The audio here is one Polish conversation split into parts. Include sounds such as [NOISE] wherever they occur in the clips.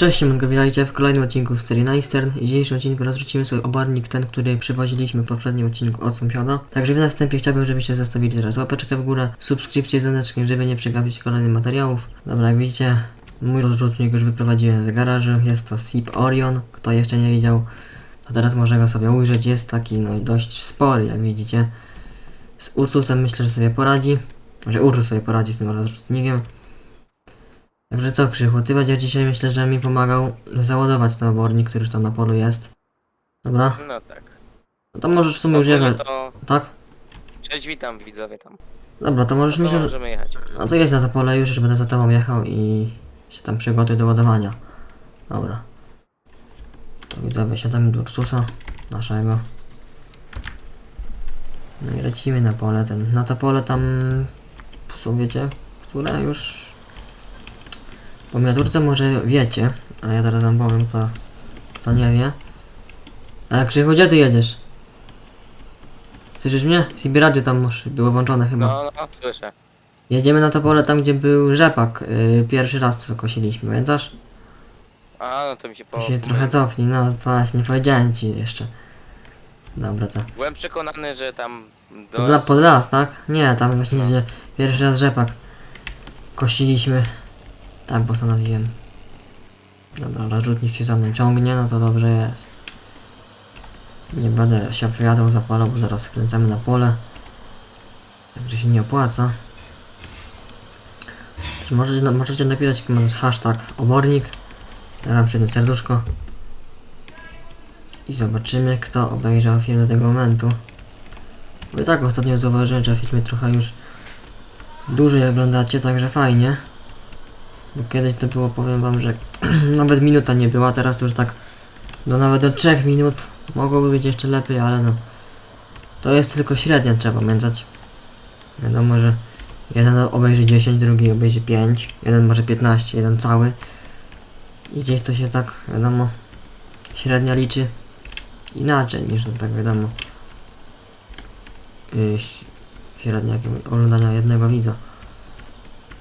Cześć, siemanko, witajcie w kolejnym odcinku w serii Neistern. I w dzisiejszym odcinku rozrzucimy sobie obornik ten, który przywoziliśmy w poprzednim odcinku od sąsiada. Także na wstępie chciałbym, żebyście zostawili teraz łapeczkę w górę, subskrypcję z dzwoneczkiem, żeby nie przegapić kolejnych materiałów. Dobra, jak widzicie, mój rozrzutnik już wyprowadziłem z garażu, jest to Sip Orion, kto jeszcze nie widział, to teraz może go sobie ujrzeć, jest taki no dość spory, jak widzicie. Z Ursusem myślę, że sobie poradzi, że Ursus sobie poradzi z tym rozrzutnikiem. Także co Krzychu, ty będziesz dzisiaj myślę, że mi pomagał załadować ten obornik, który już tam na polu jest. Dobra? No tak. No to możesz w sumie już Ogólnie jechać, to... tak? Cześć, witam widzowie tam. Dobra, to możesz To myślę, że... możemy jechać. No to jedź na to pole już, będę za tobą jechał i się tam przygotuj do ładowania. Dobra. To widzowie, siadamy do psusa naszego. No i lecimy na pole ten. Na to pole tam są wiecie, które już po miniaturce może wiecie, a ja teraz wam powiem kto, kto nie wie. Ale Krzychu, gdzie ty jedziesz? Słyszysz mnie? CB Radio tam już było włączone chyba. No, no, słyszę. Jedziemy na to pole tam, gdzie był rzepak. Yy, pierwszy raz co kosiliśmy, pamiętasz? A, no to mi się To po... się trochę cofnij, no właśnie, powiedziałem ci jeszcze. Dobra, to. Byłem przekonany, że tam... Do... Pod, la- pod las, tak? Nie, tam właśnie gdzie pierwszy raz rzepak kosiliśmy. Tak postanowiłem. Dobra, rozrzutnik się za mną ciągnie, no to dobrze jest. Nie będę się opowiadał zapalał, bo zaraz skręcamy na pole. Także się nie opłaca. Czy możecie, na- możecie napisać komentarz hashtag obornik. Ja wam przyjdę serduszko. I zobaczymy, kto obejrzał film do tego momentu. Bo i tak ostatnio zauważyłem, że filmy trochę już dłużej oglądacie, także fajnie. Bo kiedyś to było, powiem wam, że [CLEARS THROAT] nawet minuta nie była, teraz już tak do nawet do 3 minut mogłoby być jeszcze lepiej, ale no to jest tylko średnia, trzeba pamiętać. Wiadomo, że jeden obejrzy 10, drugi obejrzy 5, jeden może 15, jeden cały. I gdzieś to się tak, wiadomo, średnia liczy inaczej niż to tak wiadomo yy, średnia oglądania jednego widza.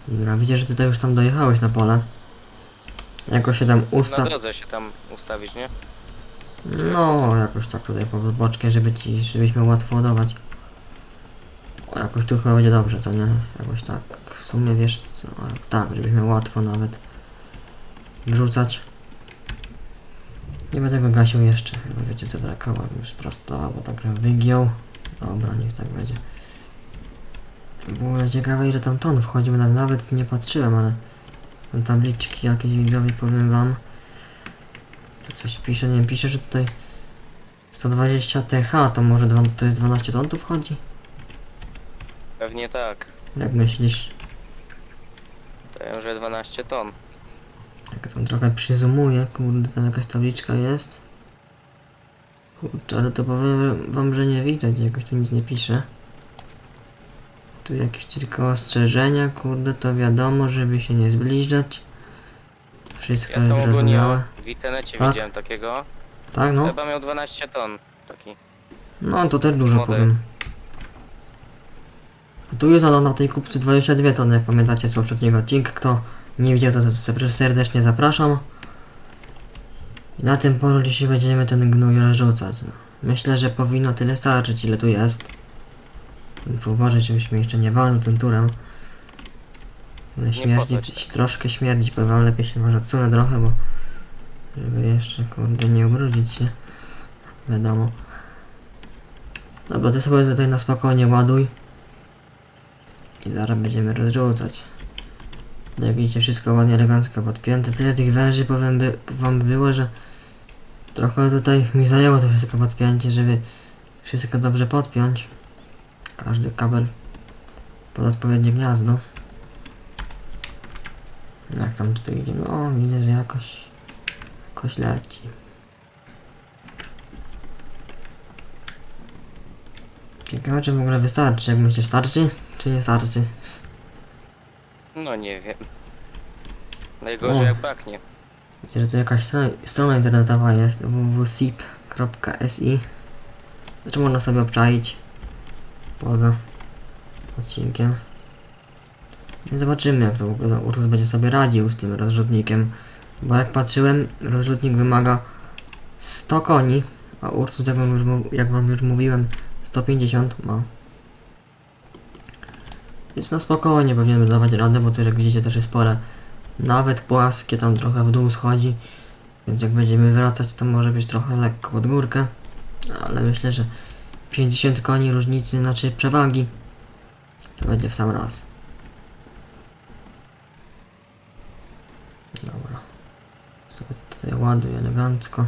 Dobra, widzę, że ty już tam dojechałeś na pole. Jakoś się tam Na ustaw. drodze się tam ustawić, nie? No, jakoś tak tutaj po boczkiem, żeby ci, żebyśmy łatwo ładować. O, jakoś tu chyba będzie dobrze, to nie? Jakoś tak, w sumie wiesz co, tak, żebyśmy łatwo nawet wrzucać. Nie będę go gasił jeszcze, chyba wiecie co, tak koła już prosto, bo tak wygiął. Dobra, niech tak będzie. Było ciekawe ile tam ton wchodzi, bo nawet- nie patrzyłem, ale tam tabliczki jakieś widzowie powiem wam. Tu coś pisze, nie wiem, pisze, że tutaj 120 TH, to może dwa, to jest 12 ton tu wchodzi? Pewnie tak. Jak myślisz? To ja że 12 ton. Jak tam trochę przyzumuję, kurde, tam jakaś tabliczka jest. Kurczę, ale to powiem wam, że nie widać, jakoś tu nic nie pisze. Tu jakieś tylko ostrzeżenia, kurde, to wiadomo, żeby się nie zbliżać. Wszystko Ja jest to ogólnie zrozumiałe. w internecie Tak? widziałem takiego. Tak, no? Chyba miał 12 ton. Taki. No, to też dużo powiem. Tu jest ona na tej kupce 22 tony, jak pamiętacie z poprzedniego odcinka. Kto nie widział, to se- serdecznie zapraszam. I na tym polu dzisiaj będziemy ten gnój rozrzucać. No. Myślę, że powinno tyle starczyć, ile tu jest. Muszę uważać, żebyśmy jeszcze nie walnął tym turem. Ale śmierdzi, tak. troszkę śmierdzi, powiem wam, lepiej się może odsunę trochę, bo żeby jeszcze, kurde, nie ubrudzić się. Wiadomo. Dobra, ty sobie tutaj na spokojnie ładuj. I zaraz będziemy rozrzucać. Jak widzicie, wszystko ładnie, elegancko podpięte. Tyle tych węży powiem by, wam było, że trochę tutaj mi zajęło to wszystko podpięcie, żeby wszystko dobrze podpiąć. Każdy kabel pod odpowiednie gniazdo. Jak tam tutaj idzie? No, widzę, że jakoś, jakoś leci. Ciekawe, czy w ogóle wystarczy. Jak myślisz, starczy? Czy nie starczy? No nie wiem. Najgorzej O. jak baknie. Widzę, że to jakaś strona, strona internetowa jest www.sip.si Znaczy można sobie obczaić poza odcinkiem. I zobaczymy jak to w ogóle Ursus będzie sobie radził z tym rozrzutnikiem. Bo jak patrzyłem, rozrzutnik wymaga 100 koni, a Ursus, jak wam już, jak wam już mówiłem, 150 ma. Więc na spokojnie powinienem dawać radę, bo to jak widzicie też jest spore. Nawet płaskie tam trochę w dół schodzi. Więc jak będziemy wracać to może być trochę lekko pod górkę. Ale myślę, że 50 koni różnicy, znaczy przewagi, to będzie w sam raz. Dobra. Sobie tutaj ładuję elegancko.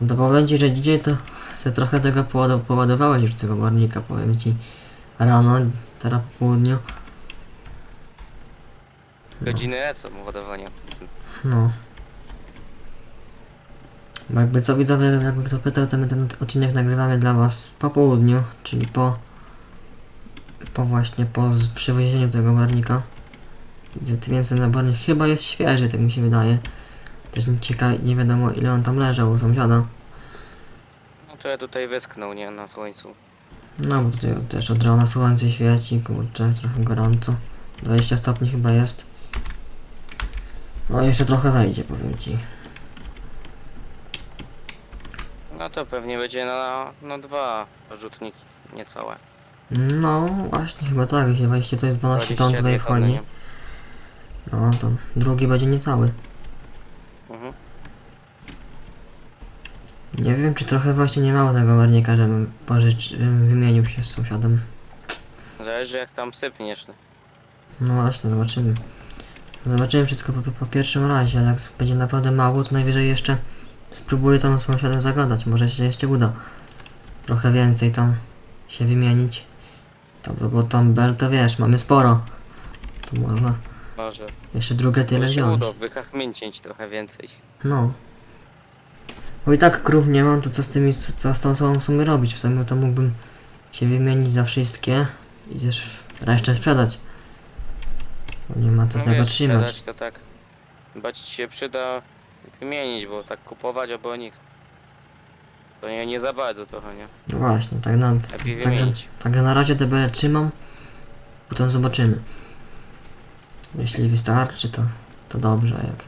No to powiem ci, że dzisiaj to se trochę tego poładowałeś już tego barnika, powiem ci. Rano, teraz po południu. No. Godziny co ładowania. No. Bo jakby co widzowie, jakby kto pytał, to my ten odcinek nagrywamy dla was po południu, czyli po po właśnie po przywiezieniu tego barnika. Widzę, Więc ten barnik chyba jest świeży, tak mi się wydaje. Też nie ciekawe, nie wiadomo ile on tam leżał u sąsiada. No to ja tutaj wysknął, nie? Na słońcu. No bo tutaj też od rana słońce świeci, kurczę, trochę gorąco. 20 stopni chyba jest. No jeszcze trochę wejdzie, powiem ci. No to pewnie będzie na, na dwa rzutniki, niecałe. No właśnie, chyba tak, jeśli wejście to jest 12 ton 22 tutaj tony, wchodzi. nie? No to drugi będzie niecały. Mhm. Nie wiem, czy trochę właśnie nie mało tego warnika, żebym pożycz, żebym wymienił się z sąsiadem. Zależy jak tam sypniesz. No właśnie, zobaczymy. Zobaczymy wszystko po, po pierwszym razie, ale jak będzie naprawdę mało, to najwyżej jeszcze spróbuję tam sąsiadem zagadać, może się jeszcze uda. Trochę więcej tam się wymienić. To, bo, tam bel to wiesz, mamy sporo. To można Może. jeszcze drugie tyle Tyle się wziąć. uda wychachmięcić trochę więcej. No. Bo i tak krów nie mam, to co z tymi, co, co z tą sobą w sumie robić? W sumie to mógłbym się wymienić za wszystkie i też resztę sprzedać. Bo nie ma co No tego wiesz, trzymać. sprzedać to tak. Chyba ci się przyda wymienić, bo tak kupować albo nikt. To nie, nie za bardzo trochę, nie? No właśnie, tak na, Lepiej także, wymienić. także na razie DB trzymam. Potem zobaczymy. Jeśli wystarczy, to, to dobrze, a jak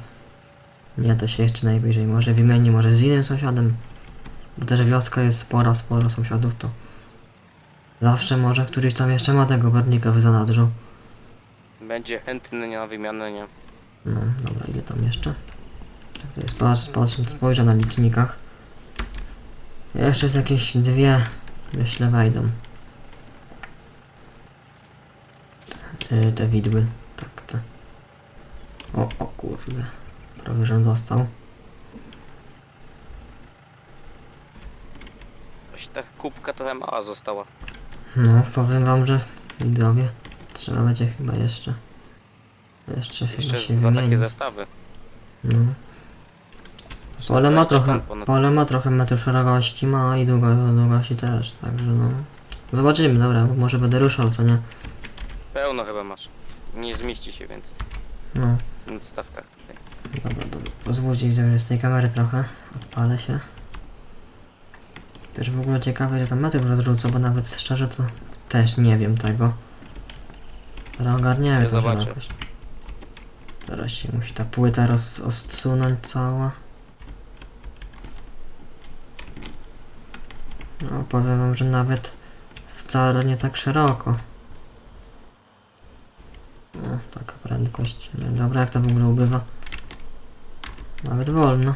nie, to się jeszcze najwyżej może wymieni, może z innym sąsiadem. Bo też wioska jest spora, sporo sąsiadów, to zawsze może któryś tam jeszcze ma tego barnika w zanadrzu. Będzie chętny na wymianę, nie? No, dobra, ile tam jeszcze? Tak to jest, patrz, patrz, spojrzę na licznikach. Jeszcze z jakieś dwie, myślę, wejdą. Te, te widły, tak, te. O, o kurde, prawie żem dostał. Coś ta kubka trochę mała została. No, powiem wam, że widzowie, trzeba będzie chyba jeszcze, jeszcze, chyba Jeszcze się z dwa takie wymienić. zestawy. No. Pole ma 20 trochę, pole ma trochę metr szerokości, ma i długo, długości też, także no. Zobaczymy, dobra, może będę ruszał, co nie? Pełno chyba masz. Nie zmieści się więcej. No, Na stawkach tutaj. dobra, dobra. Pozwólcie że z tej kamery trochę, odpalę się. Też w ogóle ciekawe, ile tam metrów rozrzucę, bo nawet szczerze to też nie wiem tego. Ale ogarniemy Ja to zobaczę. Teraz się musi ta płyta roz, odsunąć cała. No, powiem wam, że nawet wcale nie tak szeroko. No, taka prędkość. Nie, dobra, jak to w ogóle ubywa? Nawet wolno.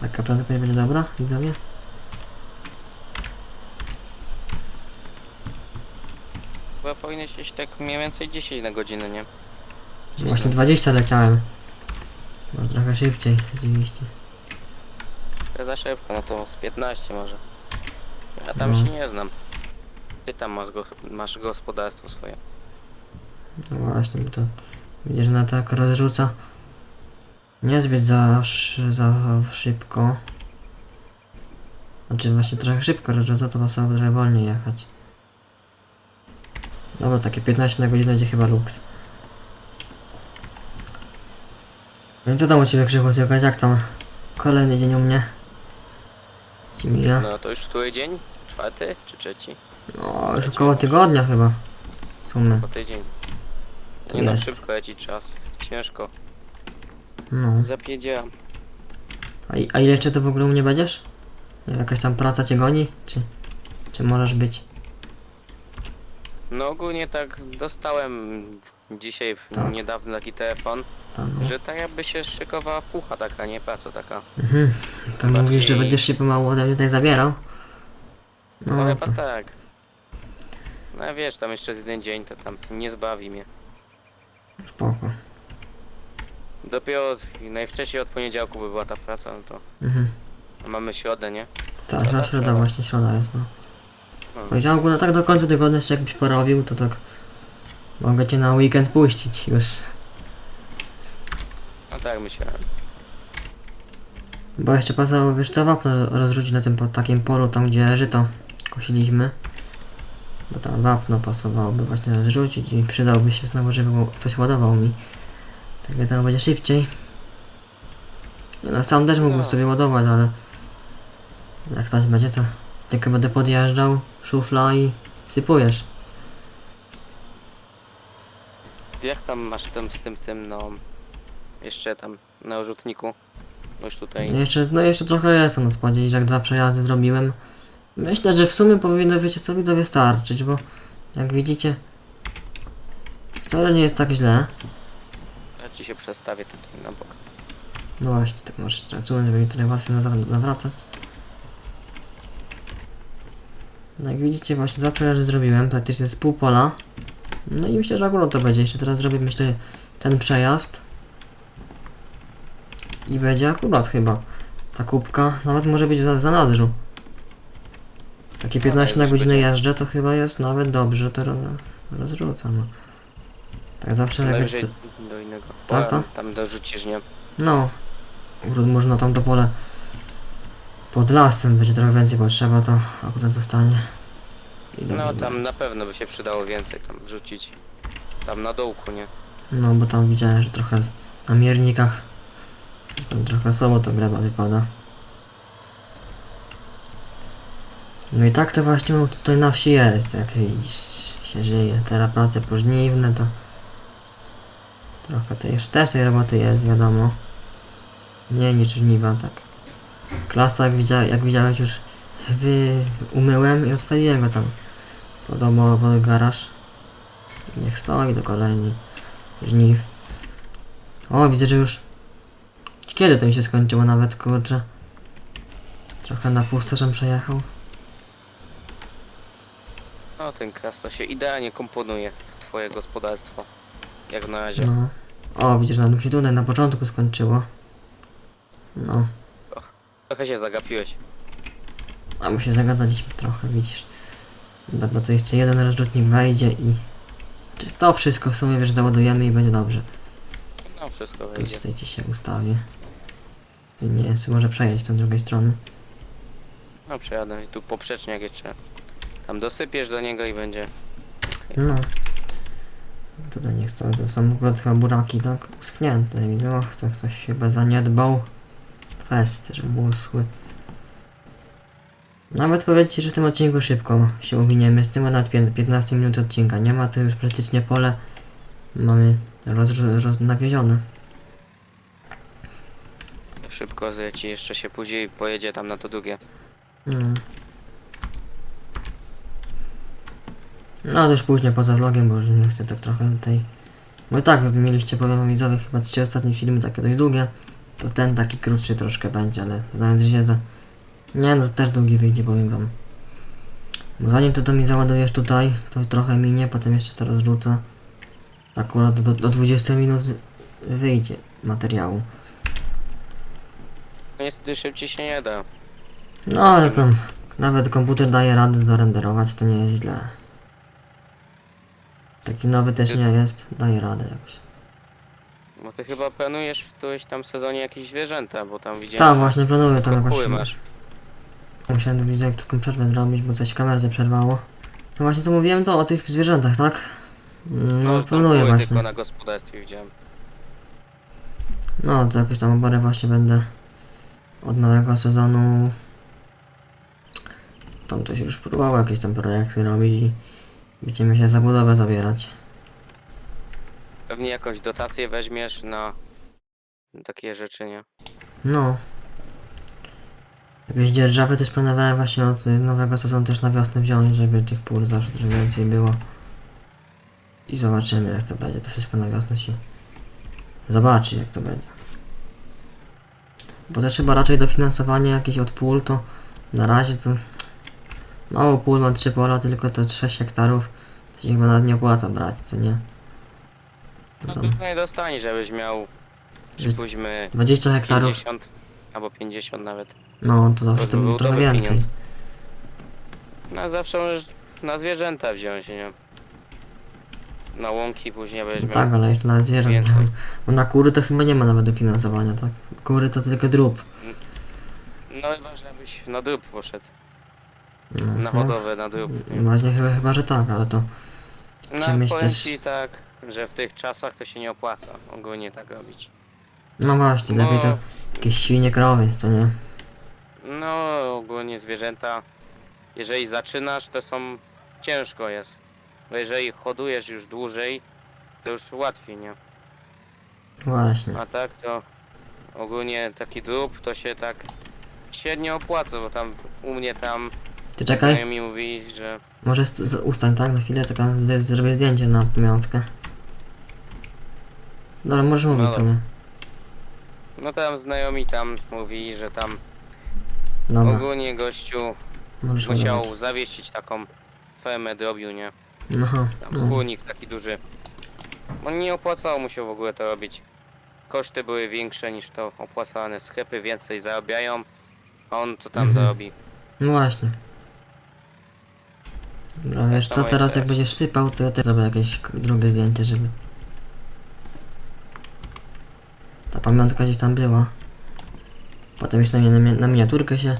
Taka prędkość będzie dobra, widzowie? Chyba powinieneś iść tak mniej więcej 10 na godzinę, nie? Właśnie 20 leciałem. Może trochę szybciej, rzeczywiście. To za szybko, no to z 15 może. Ja tam No. się nie znam. Ty tam masz, go, masz gospodarstwo swoje. No właśnie, bo to widzę, że na tak rozrzuca niezbyt za, sz- za szybko. Znaczy właśnie trochę szybko rozrzuca, to trzeba trochę wolniej jechać. Dobra, takie 15 na godzinę będzie chyba luks. No co tam u Ciebie Krzychu słychać? Jak tam kolejny dzień u mnie? Ci mija? No to już który dzień? Czwarty czy trzeci? No, już około tygodnia chyba. W sumie. Po tydzień. Nie no, jest. szybko leci czas. Ciężko. No. Zapiedziałam. A, i- a ile jeszcze to w ogóle u mnie będziesz? Nie wiem, jakaś tam praca cię goni? Czy, czy możesz być? No ogólnie tak dostałem dzisiaj Tak. niedawno taki telefon, no. że tak jakby się szykowała fucha taka, nie praca taka. Mhm. To Bardziej- mówisz, że będziesz się pomału ode mnie tutaj zabierał? No, No, chyba to, tak. No wiesz, tam jeszcze z jeden dzień to tam nie zbawi mnie. spoko. Dopiero od, najwcześniej od poniedziałku by była ta praca, no to Mhm. mamy środę, nie? Tak, Środa, na środa właśnie, środa jest, no. No. Powiedziałem ogólnie tak do końca tygodnia jeszcze jakbyś porobił, to tak mogę cię na weekend puścić już. no tak myślałem. Bo jeszcze pasowało, wiesz co, wapno rozrzucić na tym po, takim polu, tam gdzie żyto kosiliśmy. Bo tam wapno pasowałoby właśnie rozrzucić i przydałby się znowu, żeby ktoś ładował mi. Tak wiadomo, będzie szybciej. No sam też mógłbym No. sobie ładować, ale jak ktoś będzie to tylko będę podjeżdżał, szufla i wsypujesz. Jak tam masz tam z tym, tym, no... Jeszcze tam na rzutniku? Już tutaj... No jeszcze, no jeszcze trochę jest na składzie, że jak dwa przejazdy zrobiłem. Myślę, że w sumie powinno, wiecie co, widzowie starczyć, bo jak widzicie, wcale nie jest tak źle. Ja ci się przestawię tutaj na bok. No właśnie, tak może stracułem, żeby mi trochę łatwiej nawracać. No jak widzicie, właśnie dwa przejazdy zrobiłem, praktycznie z pół pola. No i myślę, że akurat to będzie. Jeszcze teraz zrobię, myślę, ten przejazd. I będzie akurat chyba. Ta kubka nawet może być za, za nadrzu. Takie 15 na godzinę jeżdżę, to chyba jest nawet dobrze, to ro- rozrzucam. No. Tak zawsze jak jest, do innego. Tak, Pola tak? Tam dorzucisz, nie? no, akurat można tam to pole pod lasem będzie trochę więcej potrzeba, to akurat zostanie. No tam na pewno by się przydało więcej tam wrzucić. Tam na dołku, nie? No bo tam widziałem, że trochę na miernikach tam trochę słabo to gleba wypada. No i tak to właśnie tutaj na wsi jest, jak widzisz, się żyje. Teraz prace pożniwne to trochę to jeszcze też tej roboty jest, wiadomo. Nie niż żniwa, tak. Klasa jak, widzia, jak widziałeś już wy umyłem i odstawiłem go tam pod obok pod garaż. Niech stoi do kolejni żniw. O, widzę, że już kiedy to mi się skończyło nawet, kurczę. Trochę na pustoszem przejechał. No ten kras to się idealnie komponuje w twoje gospodarstwo. Jak na razie. No. O, widzisz, że nam się tutaj na początku skończyło. No, Trochę się zagapiłeś. A my się zagadaliśmy trochę, widzisz. Dobra, to jeszcze jeden rozrzutnik wejdzie i... Czy to wszystko w sumie, wiesz, załadujemy i będzie dobrze. No wszystko Tu wejdzie. tutaj ci się ustawię. Ty nie, sobie może przejeść z drugiej strony. No przejadę i tu poprzeczniak jeszcze. Tam dosypiesz do niego i będzie. No. Tutaj niech to, to są akurat chyba buraki, tak? Uschnięte, widzę. Och, to ktoś chyba zaniedbał kwestie, żeby uschły. Nawet powiedzcie, że w tym odcinku szybko się uwiniemy. Z tym pię- 15 minut odcinka. Nie ma to już praktycznie pole. Mamy roz, roz, nawiezione. Szybko zleci, jeszcze się później pojedzie tam na to drugie. No. No ale już później poza vlogiem, bo już nie chcę tak trochę tutaj. Bo i tak mieliście powiem widzowie chyba trzy ostatnie filmy takie dość długie. To ten taki krótszy troszkę będzie, ale się to. Nie no to też długi wyjdzie powiem wam. Bo zanim to, to mi załadujesz tutaj, to trochę minie, potem jeszcze to rozrzucę. Akurat do, do 20 minut wyjdzie materiału. No niestety szybciej się nie da. No ale tam nawet komputer daje radę dorenderować, to nie jest źle. Taki nowy też nie jest, daje radę jakoś. Bo ty chyba planujesz w którymś tam sezonie jakieś zwierzęta, bo tam widziałem. Tak, właśnie planuję tam jakoś. kopuły Musiałem widzę jak taką przerwę zrobić, bo coś kamerze przerwało. No właśnie co mówiłem to o tych zwierzętach, tak? No, No, planuję właśnie. tylko na gospodarstwie widziałem. No to jakoś tam oborę właśnie będę od nowego sezonu. Tam coś już próbował jakieś tam projekty robić i będziemy się za budowę zabierać. Pewnie jakąś dotację weźmiesz na takie rzeczy, nie? No. Jakieś dzierżawy też planowałem właśnie od nowego sezonu też na wiosnę wziąć, żeby tych pól zawsze trochę więcej było. I zobaczymy jak to będzie. To wszystko na wiosnę się zobaczy jak to będzie. Bo też chyba raczej dofinansowanie jakieś od pól to na razie to mało pól ma 3 pola, tylko to 6 hektarów. To się chyba nawet nie opłaca brać, co nie? No No. to nie dostanie, żebyś miał przypuśćmy 20 hektarów, 50 albo 50 nawet. no to zawsze To był trochę dobry więcej. pieniądz. No zawsze możesz na zwierzęta wziąć, nie? Na łąki później No tak, ale jeszcze na zwierzęta. więcej. Bo na kury to chyba nie ma nawet dofinansowania, tak? Kury to tylko drób. No ważne, abyś na drób poszedł. No, Na hodowę, na drób. nie? właśnie chyba, chyba, że tak, ale to No Chciałem mieć powiem też- ci tak, że w tych czasach to się nie opłaca ogólnie tak robić. no właśnie, lepiej to jakieś świnie, krowy, to nie? no ogólnie zwierzęta, jeżeli zaczynasz to są ciężko jest. Bo jeżeli hodujesz już dłużej, to już łatwiej, nie? Właśnie. A tak to ogólnie taki drób to się tak średnio opłaca, bo tam u mnie tam Ty czekaj, znajomi mówi, że może z, z, ustań tak na chwilę, tylko z, zrobię zdjęcie na pamiątkę. Dobra, możesz mówić No co nie? No tam znajomi tam mówi, że tam Dobra, ogólnie gościu możesz musiał zawiesić taką fermę drobiu, nie? No, Tam no. taki duży. On nie opłacało mu się w ogóle to robić. Koszty były większe niż to opłacane. Sklepy więcej zarabiają, a on co tam Mhm. zarobi? no właśnie. Dobra, wiesz co, samo teraz jak też. będziesz sypał, to ja też zrobię jakieś k- drugie zdjęcie, żeby... Ta pamiątka gdzieś tam była. Potem już na, mi- na, mi- na miniaturkę się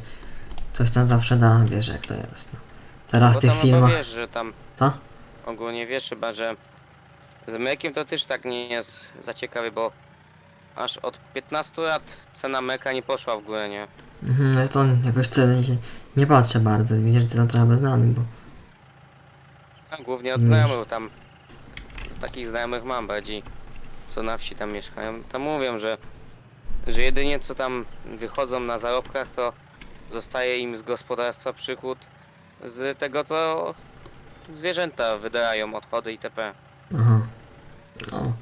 coś tam zawsze da, wiesz jak to jest. No. Teraz w tych filmach... wiesz, że tam Co? ogólnie wiesz chyba, że z mlekiem to też tak nie jest za ciekawy, bo aż od 15 lat cena mleka nie poszła w górę, nie? Mhm, no to jakoś ceny się nie patrzę bardzo, widzę, że ty tam trochę znany, bo... No, głównie od znajomych, tam z takich znajomych mam bardziej, co na wsi tam mieszkają. Tam mówią, że, że jedynie co tam wychodzą na zarobkach, to zostaje im z gospodarstwa przychód z tego, co zwierzęta wydają, odchody itp. Aha. No.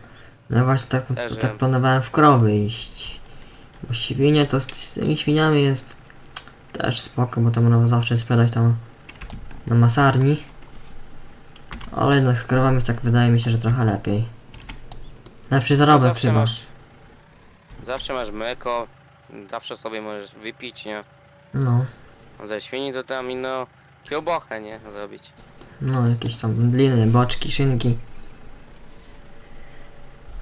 No właśnie tak, Też, tak planowałem w krowy iść. Bo świnie to z, z tymi świniami jest też spoko, bo to można zawsze sprzedać tam na masarni. Ale jednak z krowami tak wydaje mi się, że trochę lepiej. Lepszy No, zarobek zawsze chyba. masz, zawsze masz mleko, zawsze sobie możesz wypić, nie? No, Ze świni to tam inno kiełbochę, nie? Zrobić. no jakieś tam wędliny, boczki, szynki.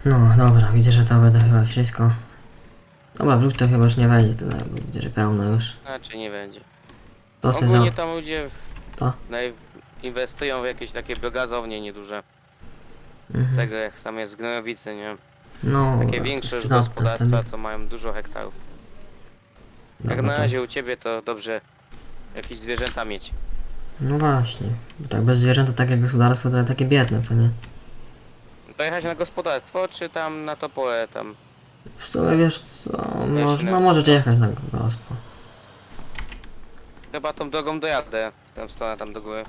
No dobra, widzę, że to będę chyba wszystko. Dobra, wróć to chyba już nie wejdzie tyle, bo widzę, że pełno już. Znaczy nie będzie. To se za... Ogólnie tam ludzie To? naj- inwestują w jakieś takie biogazownie nieduże. Mhm. Tego jak tam jest z Gnojowicy, nie? No, Takie tak, większe już przydatne gospodarstwa, wtedy. co mają dużo hektarów. No, Jak bo na to- razie u ciebie to dobrze jakieś zwierzęta mieć. No właśnie. Bo tak bez zwierząt to takie gospodarstwo to takie biedne, co nie? Pojechać na gospodarstwo, czy tam na to pole tam? W sumie wiesz co, mo Leśne. no możecie jechać na gospo. Chyba tą drogą dojadę w tę stronę tam do góry.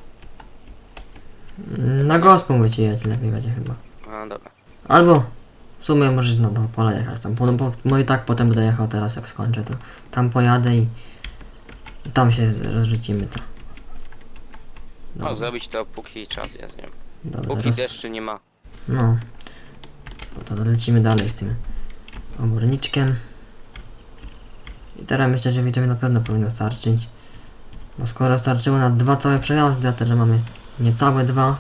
Na gospo mówicie jechać lepiej będzie chyba. A dobra. Albo w sumie możesz na po- pole jechać tam. No, po, no i tak potem będę jechał teraz jak skończę to. Tam pojadę i, i tam się z- rozrzucimy to. No zrobić to póki czas jest, nie? dobra, Póki teraz- deszczy nie ma. No. No to lecimy dalej z tym oborniczkiem. I teraz myślę, że widzowie na pewno powinno starczyć. Bo skoro starczyło na dwa całe przejazdy, a teraz mamy niecałe dwa,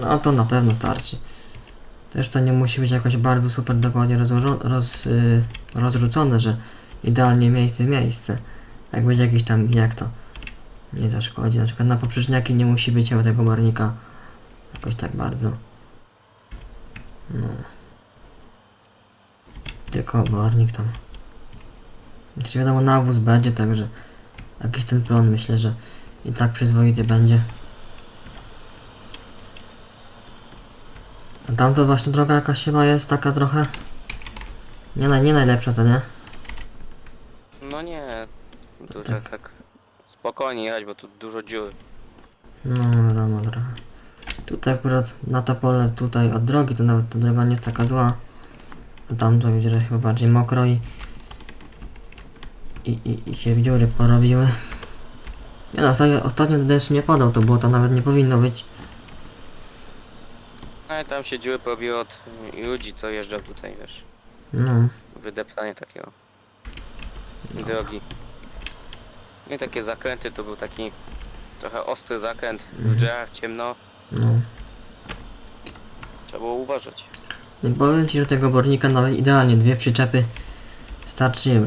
no to na pewno starczy. Też to nie musi być jakoś bardzo super dokładnie rozłożo- roz, y, rozrzucone, że idealnie miejsce miejsce. Jak będzie jakiś tam jak to nie zaszkodzi. Na przykład na poprzeczniaki nie musi być tego barnika jakoś tak bardzo. No. Tylko obornik tam. Znaczy wiadomo nawóz będzie, także jakiś ten plon myślę, że i tak przyzwoity będzie. Tam to właśnie droga jakaś chyba jest taka trochę... Nie, naj, nie najlepsza, to nie? No nie, tu tak, tak spokojnie jechać, bo tu dużo dziur. No wiadomo trochę. Tutaj akurat na to pole tutaj od drogi to nawet ta droga nie jest taka zła. A tam to widzę, że chyba bardziej mokro i, i, i, i się dziury porobiły. Nie no, ostatnio, ostatnio deszcz nie padał, to było to nawet nie powinno być. No i tam się dziury od ludzi, co jeżdżą tutaj, wiesz. No, Wydeptanie takiego. Drogi. No i takie zakręty, to był taki trochę ostry zakręt. W Mhm. drzewach ciemno, no. trzeba było uważać. Nie powiem ci, że tego bornika nawet idealnie dwie przyczepy starczyły.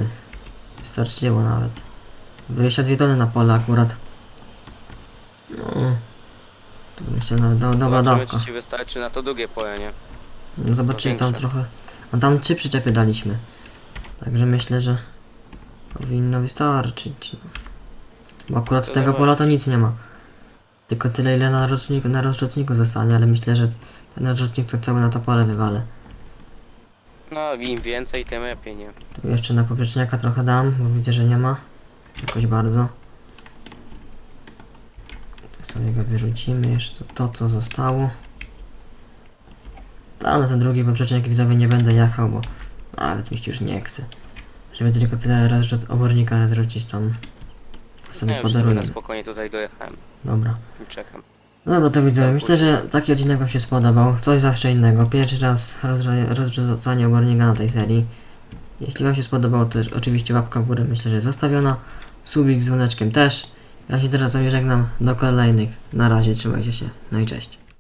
Starczyło nawet. 22 tony na pole akurat. No. Myślę, no, do, dobra Zobaczymy, dawka. czy ci wystarczy na to drugie pole, nie? No zobaczymy tam większe. trochę. A tam trzy przyczepy daliśmy. Także myślę, że powinno wystarczyć. no. Bo akurat z To tego zobaczysz. pola to nic nie ma. Tylko tyle ile na roczniku, na rozrzutniku zostanie, ale myślę, że ten rozrzutnik to cały na to pole wywalę. No im więcej, tym lepiej, nie? Tu jeszcze na popleczniaka trochę dam, bo widzę, że nie ma. Jakoś bardzo. Sobie go wyrzucimy, jeszcze to, to co zostało. Tam na ten drugi poprzecznik widzowy nie będę jechał, bo nawet mi się już nie chce. Żeby tylko tyle rozrzut obornika rozrzucić tam. Sobie Ja podaruję. spokojnie tutaj dojechałem Dobra. i czekam. Dobra, to widzę. Myślę, że taki odcinek Wam się spodobał. Coś zawsze innego. Pierwszy raz rozrzucanie obornika na tej serii. Jeśli Wam się spodobało, to oczywiście łapka w górę myślę, że zostawiona. Subik z dzwoneczkiem też. Ja się teraz z wami żegnam. Do kolejnych. Na razie, trzymajcie się. No i cześć.